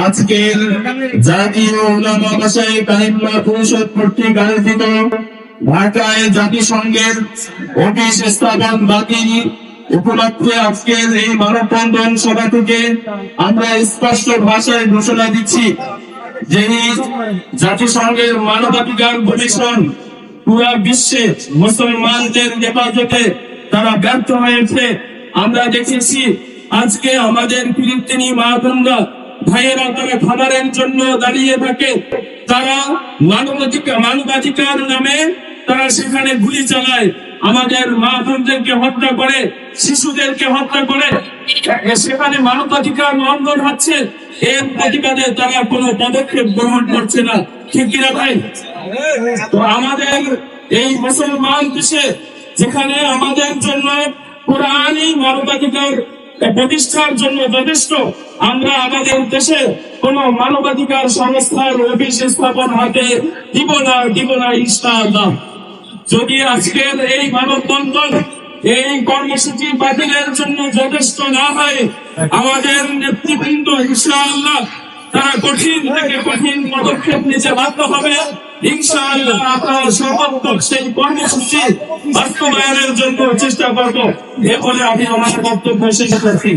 আজকের জাতিসংঘের অফিস স্থাপন বাতিল উপলক্ষে আজকের এই মানববন্ধন সভা থেকে আমরা স্পষ্ট ভাষায় ঘোষণা দিচ্ছি যে জাতিসংঘের মানবাধিকার কমিশন পুরা বিশ্বে মুসলমানদের হেফাজতে তারা ব্যর্থ হয়েছে। আমরা দেখেছি আজকে আমাদের ফিলিস্তিনি মা বোনরা ভাইয়েরা তারা খাবারের জন্য দাঁড়িয়ে থাকে। তারা মানবাধিকার মানবাধিকার নামে তারা সেখানে গুলি চালায়। আমাদের মা বোনদেরকে হত্যা করে, শিশুদেরকে হত্যা করে। সেখানে মানবাধিকার লঙ্ঘন হচ্ছে। এর প্রতিবাদে তারা কোনো পদক্ষেপ গ্রহণ করছে না। ঠিক কিনা ভাই? তো আমাদের এই মুসলমান দেশে যেখানে আমাদের কোরআনই মানবাধিকার প্রতিষ্ঠার জন্য যথেষ্ট। আমরা আমাদের দেশে কোন মানবাধিকার সংস্থার অফিস স্থাপন হাতে দিব না দিব না, ইনশাআল্লাহ। যদি আজকের এই মানববন্ধন এই কর্মসূচি বাতিলের জন্য যথেষ্ট না হয়, আমাদের নেতৃবৃন্দ ইনশাআল্লাহ তারা কঠিন থেকে কঠিন পদক্ষেপ নিতে বাধ্য হবে। চেষ্টা করব। এরপরে আমি আমার বক্তব্য শেষ করছি।